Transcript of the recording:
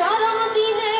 চরম দিনে